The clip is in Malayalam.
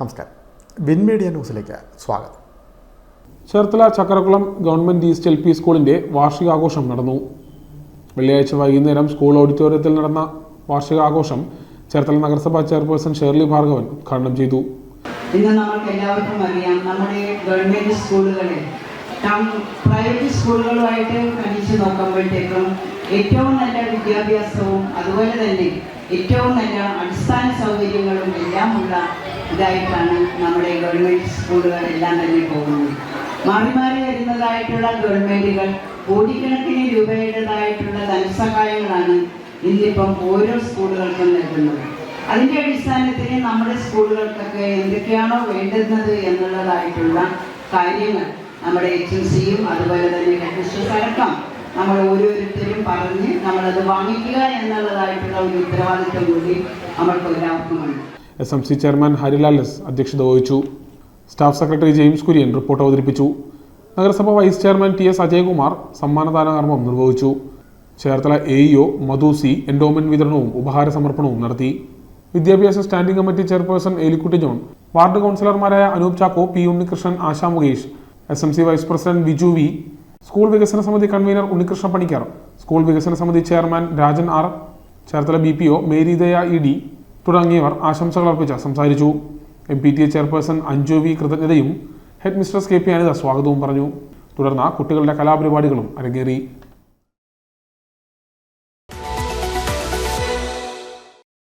നമസ്കാരം. വിൻ മീഡിയ ന്യൂസിലേക്ക് സ്വാഗതം. Cherthala Chakkarakulam government east L P സ്കൂളിന്റെ വാർഷികാഘോഷം നടന്നു. വെള്ളിയാഴ്ച വൈകുന്നേരം സ്കൂൾ ഓഡിറ്റോറിയത്തിൽ നടന്ന വാർഷികാഘോഷം ചേർത്തല നഗരസഭാ ചെയർപേഴ്സൺ ഷേർലി ഭാർഗവൻ ഉദ്ഘാടനം ചെയ്തു. ഇന്ന് നമുക്ക് എല്ലാവർക്കും അറിയാം നമ്മുടെ ഗവൺമെന്റ് സ്കൂളുകളെ കം- പ്രൈവറ്റ് സ്കൂളുകളുമായിട്ട് കണിച്ച് നോക്കുമ്പോഴത്തേക്കും ഏറ്റവും നല്ല വിദ്യാഭ്യാസവും അതുപോലെ തന്നെ ഏറ്റവും നല്ല അടിസ്ഥാന സൗകര്യങ്ങളും എല്ലാമുള്ള ഇതായിട്ടാണ് നമ്മുടെ ഗവൺമെന്റ് സ്കൂളുകൾ എല്ലാം തന്നെ പോകുന്നത്. മാറി മാറി വരുന്നതായിട്ടുള്ള ഗവൺമെന്റുകൾ കോടിക്കണക്കിന് രൂപയുടേതായിട്ടുള്ള ധനസഹായങ്ങളാണ് ഇന്നിപ്പം ഓരോ സ്കൂളുകൾക്കും നൽകുന്നത്. അതിന്റെ അടിസ്ഥാനത്തിൽ നമ്മുടെ സ്കൂളുകൾക്കൊക്കെ എന്തൊക്കെയാണോ വേണ്ടുന്നത് എന്നുള്ളതായിട്ടുള്ള കാര്യങ്ങൾ നമ്മുടെ എച്ച് എം സിയും അതുപോലെ തന്നെ അടക്കം നമ്മൾ ഓരോരുത്തരും പറഞ്ഞ് നമ്മളത് വാങ്ങിക്കുക എന്നുള്ളതായിട്ടുള്ള ഒരു ഉത്തരവാദിത്വം കൂടി നമ്മൾക്ക് എല്ലാവർക്കുമുണ്ട് S M C chairman Harilal S അധ്യക്ഷത വഹിച്ചു. Staff secretary James Kurian report അവതരിപ്പിച്ചു. നഗരസഭ vice chairman T S Ajayakumar സമ്മാനദാന കർമ്മം നിർവഹിച്ചു. Cherthala A EO Madhu C endowment വിതരണവും ഉപഹാര സമർപ്പണവും നടത്തി. വിദ്യാഭ്യാസ standing committee chairperson Elikutty John. Ward കൗൺസിലർമാരായ Anoop Chacko P Unnikrishnan Asha Mukesh. S M C vice president Biju V. School വികസന സമിതി കൺവീനർ ഉണ്ണികൃഷ്ണ പണിക്കർ. സ്കൂൾ വികസന സമിതി chairman Rajan R. Cherthala B P O Meridaya E D. തുടങ്ങിയവർ ആശംസകൾ അർപ്പിച്ച് സംസാരിച്ചു. M P T A chairperson Anju V കൃതജ്ഞതയും headmistress K P Anitha സ്വാഗതവും പറഞ്ഞു. തുടർന്ന് കുട്ടികളുടെ കലാപരിപാടികളും അരങ്ങേറി.